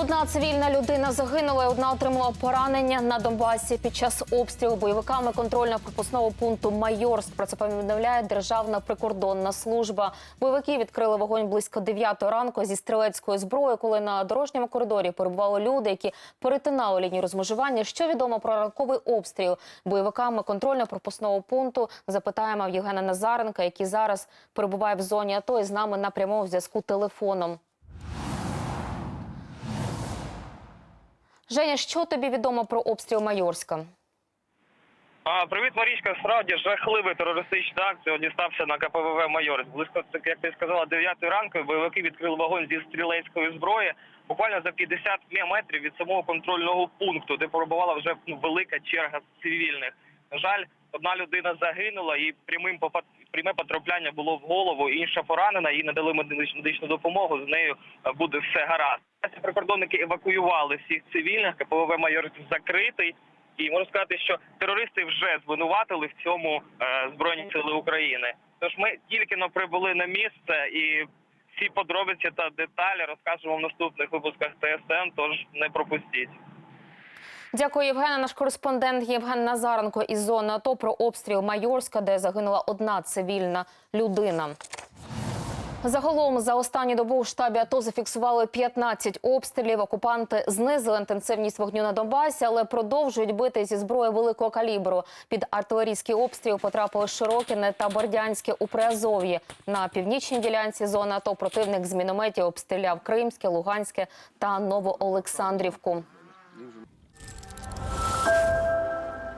Одна цивільна людина загинула, і одна отримала поранення на Донбасі під час обстрілу бойовиками контрольно-пропускного пункту Майорськ. Про це повідомляє Державна прикордонна служба. Бойовики відкрили вогонь близько 9 ранку зі стрілецької зброї, коли на дорожньому коридорі перебували люди, які перетинали лінію розмежування. Що відомо про ранковий обстріл бойовиками контрольно-пропускного пункту? Запитаємо в Євгена Назаренка, який зараз перебуває в зоні АТО і з нами на прямому зв'язку телефоном. Женя, що тобі відомо про обстріл Майорська? А, привіт, Марічка. Справді жахливий терористичний акт сьогодні стався на КПВВ Майорськ. Близько, як ти сказала, 9 ранку бойовики відкрили вогонь зі стрілецької зброї. Буквально за 50 метрів від самого контрольного пункту, де перебувала вже ну, велика черга цивільних. На жаль, одна людина загинула і прямим пряме потрапляння було в голову. Інша поранена, їй надали медичну допомогу. З нею е, буде все гаразд. Прикордонники евакуювали всіх цивільних. КПВВ Майорськ закритий. І можу сказати, що терористи вже звинуватили в цьому е, Збройні Сили України. Тож ми тільки но прибули на місце і всі подробиці та деталі розкажемо в наступних випусках ТСН, тож не пропустіть. Дякую, Євгена. Наш кореспондент Євген Назаренко із зони АТО про обстріл Майорська, де загинула одна цивільна людина. Загалом за останню добу у штабі АТО зафіксували 15 обстрілів. Окупанти знизили інтенсивність вогню на Донбасі, але продовжують бити зі зброї великого калібру. Під артилерійський обстріл потрапили Широкіне та Бордянське у Приазов'ї. На північній ділянці зони АТО противник з мінометів обстріляв Кримське, Луганське та Новоолександрівку.